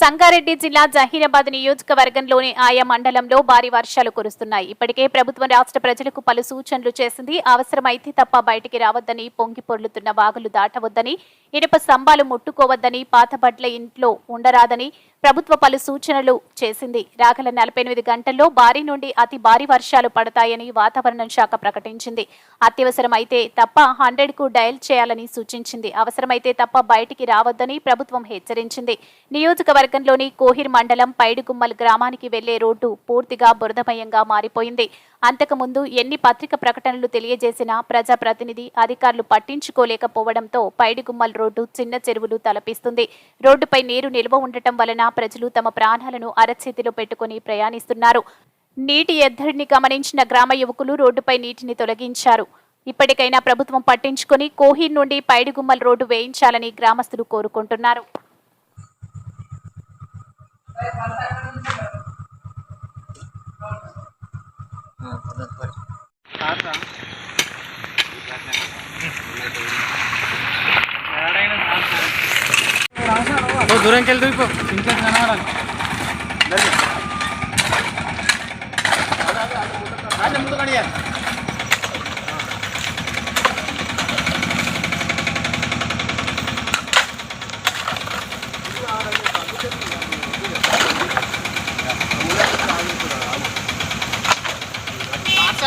సంగారెడ్డి జిల్లా జహీరాబాద్ నియోజకవర్గంలోని ఆయా మండలంలో భారీ వర్షాలు కురుస్తున్నాయి. ఇప్పటికే ప్రభుత్వం రాష్ట్ర ప్రజలకు పలు సూచనలు చేసింది. అవసరమైతే తప్ప బయటికి రావద్దని పొంగి పొర్లుతున్న వాగులు దాటవద్దని ఇనుప స్తంభాలు ముట్టుకోవద్దని పాత బట్ల ఇంట్లో ఉండరాదని ప్రభుత్వ పలు సూచనలు చేసింది. రాగల నలభై ఎనిమిది గంటల్లో భారీ నుండి అతి భారీ వర్షాలు పడతాయని వాతావరణ శాఖ ప్రకటించింది. అత్యవసరమైతే తప్ప హండ్రెడ్కు డయల్ చేయాలని సూచించింది. అవసరమైతే తప్ప బయటికి రావద్దని ప్రభుత్వం హెచ్చరించింది. నియోజకవర్గంలోని కోహిర్ మండలం పైడిగుమ్మల్ గ్రామానికి వెళ్ళే రోడ్డు పూర్తిగా బురదమయంగా మారిపోయింది. అంతకుముందు ఎన్ని పత్రిక ప్రకటనలు తెలియజేసినా ప్రజాప్రతినిధి అధికారులు పట్టించుకోలేకపోవడంతో పైడిగుమ్మల్ రోడ్డు చిన్న చెరువులు తలపిస్తుంది. రోడ్డుపై నీరు నిల్వ ఉండటం వలన ప్రజలు తమ ప్రాణాలను అరచేతిలో పెట్టుకుని ప్రయాణిస్తున్నారు. నీటి ఎద్దడిని గమనించిన గ్రామ యువకులు రోడ్డుపై నీటిని తొలగించారు. ఇప్పటికైనా ప్రభుత్వం పట్టించుకుని కోహీర్ నుండి పైడిగుమ్మల్ రోడ్డు వేయించాలని గ్రామస్తులు కోరుకుంటున్నారు. ఓ దూరంకి వెళ్తూ పో ఇంట్లో కనబడాలి ముందు కడియాలి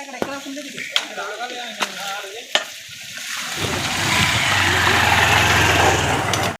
ఎక్కడ ఎక్కడ ఉంటుంది